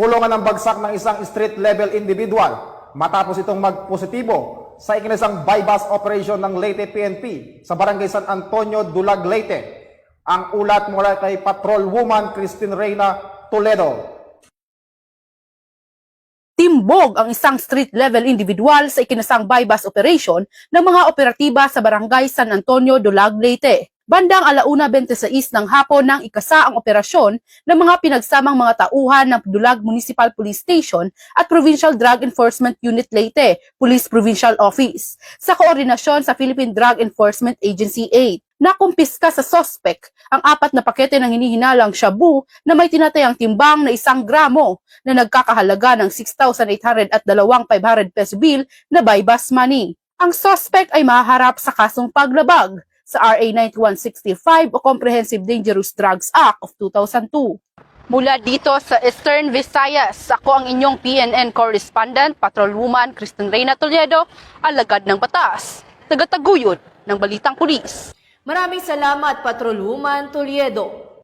kulungan ng bagsak ng isang street-level individual matapos itong magpositibo sa ikinisang bypass operation ng Leyte PNP sa barangay San Antonio, Dulag, Leyte. Ang ulat mula kay Patrol Woman Christine Reyna Toledo. Timbog ang isang street-level individual sa ikinasang bypass operation ng mga operatiba sa barangay San Antonio, Dulag, Leyte. Bandang alauna 26 ng hapon nang ikasa ang operasyon ng mga pinagsamang mga tauhan ng Dulag Municipal Police Station at Provincial Drug Enforcement Unit Leyte, Police Provincial Office, sa koordinasyon sa Philippine Drug Enforcement Agency 8 nakumpiska sa sospek ang apat na pakete ng hinihinalang shabu na may tinatayang timbang na isang gramo na nagkakahalaga ng 6,800 at dalawang 500 peso bill na bypass money. Ang suspect ay maharap sa kasong paglabag sa RA 9165 o Comprehensive Dangerous Drugs Act of 2002. Mula dito sa Eastern Visayas, ako ang inyong PNN correspondent, Patrolwoman Kristen Reyna Toledo, alagad ng batas, tagataguyod ng Balitang Pulis. Maraming salamat, Patrolwoman Toliedo.